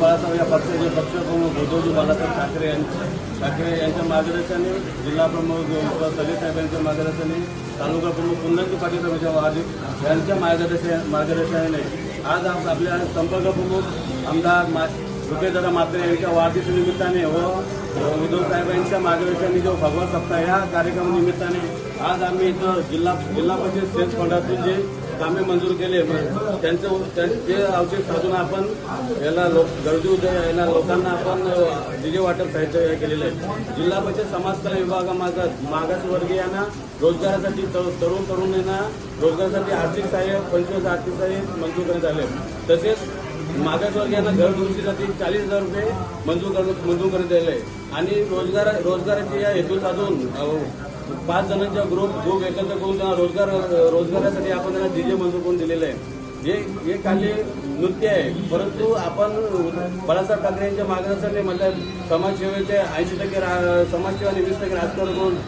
बाळासाहेब या पक्षाचे पक्षप्रमुख उद्धवजी बाळासाहेब ठाकरे ठाकरे यांच्या मार्गदर्शनाने जिल्हा प्रमुख साहेब यांच्या मार्गदर्शनाने तालुका प्रमुख कुंदनजी पाटील यांच्या मार्गदर्शन मार्गदर्शनाने आज आपल्या संपर्क प्रमुख आमदार मा रुपेशदादा म्हात्रे यांच्या वाढदिवस निमित्ताने व उद्धव साहेबांच्या मार्गदर्शनाने जो भगवत सप्ताह या कार्यक्रमानिमित्ताने आज आम्ही इथं जिल्हा जिल्हा परिषद सेल्स फंडातून जे कामे मंजूर केले त्यांचं ते साधून आपण याला लोक गरजू याला लोकांना आपण दिजे वाटप साहित्य हे केलेलं आहे. जिल्हा परिषद समाज कल्याण विभागामार्फत मागासवर्गीयांना रोजगारासाठी तरुण तरुणींना रोजगारासाठी आर्थिक सहाय्य पंचवीस आर्थिक सहाय्य मंजूर करण्यात आले. तसेच मागासवर्गीयांना घर दुरुस्तीसाठी चाळीस हजार रुपये मंजूर कर मंजूर करण्यात आले आणि रोजगार रोजगाराची या हेतू साधून पाच जणांच्या ग्रुप ग्रुप एकत्र करून त्यांना रोजगार रोजगारासाठी आपण त्यांना डीजे मंजूर करून दिलेलं आहे. हे हे खाली नृत्य आहे. परंतु आपण बाळासाहेब ठाकरे यांच्या मागण्यासाठी म्हणजे समाजसेवेचे ऐंशी टक्के रा- समाजसेवा आणि वीस टक्के राजकारण करून